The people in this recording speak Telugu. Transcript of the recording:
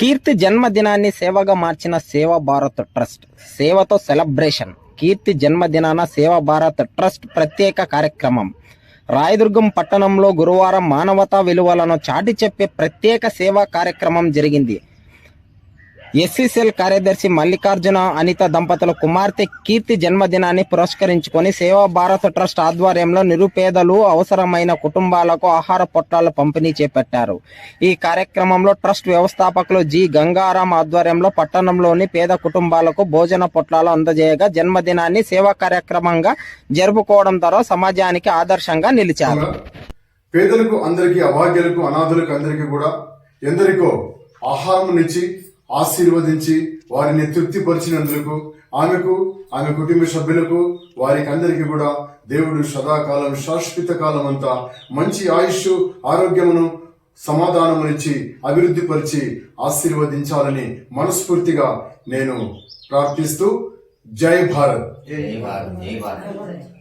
కీర్తి జన్మదినాన్ని సేవగా మార్చిన సేవా భారత్ ట్రస్ట్ సేవతో సెలబ్రేషన్. కీర్తి జన్మదినాన సేవా భారత్ ట్రస్ట్ ప్రత్యేక కార్యక్రమం. రాయదుర్గం పట్టణంలో గురువారం మానవతా విలువలను చాటి చెప్పే ప్రత్యేక సేవా కార్యక్రమం జరిగింది. ఎస్సీసీఎల్ కార్యదర్శి మల్లికార్జున అనిత దంపతుల కుమార్తె కీర్తి జన్మదినాన్ని పురస్కరించుకొని సేవా భారత్ ట్రస్ట్ ఆధ్వర్యంలో నిరుపేదలు అవసరమైన కుటుంబాలకు ఆహార పొట్టాలు పంపిణీ చేపట్టారు. ఈ కార్యక్రమంలో ట్రస్ట్ వ్యవస్థాపకులు జి. గంగారాం ఆధ్వర్యంలో పట్టణంలోని పేద కుటుంబాలకు భోజన పొట్లాలు అందజేయగా జన్మదినాన్ని సేవా కార్యక్రమంగా జరుపుకోవడం ద్వారా సమాజానికి ఆదర్శంగా నిలిచారు. పేదలకు అందరికీ అభాగ్యులకు అనాథులకు అందరికీ కూడా ఎందరికో ఆహారమునిచ్చి ఆశీర్వదించి వారిని తృప్తిపరిచినందుకు ఆమెకు ఆమె కుటుంబ సభ్యులకు వారికి అందరికీ కూడా దేవుడు సదాకాలం శాశ్వత కాలం అంతా మంచి ఆయుష్ ఆరోగ్యమును సమాధానమునిచ్చి అభివృద్ధి పరిచి ఆశీర్వదించాలని మనస్ఫూర్తిగా నేను ప్రార్థిస్తూ జై భారత్. జై భారత్. జై భారత్.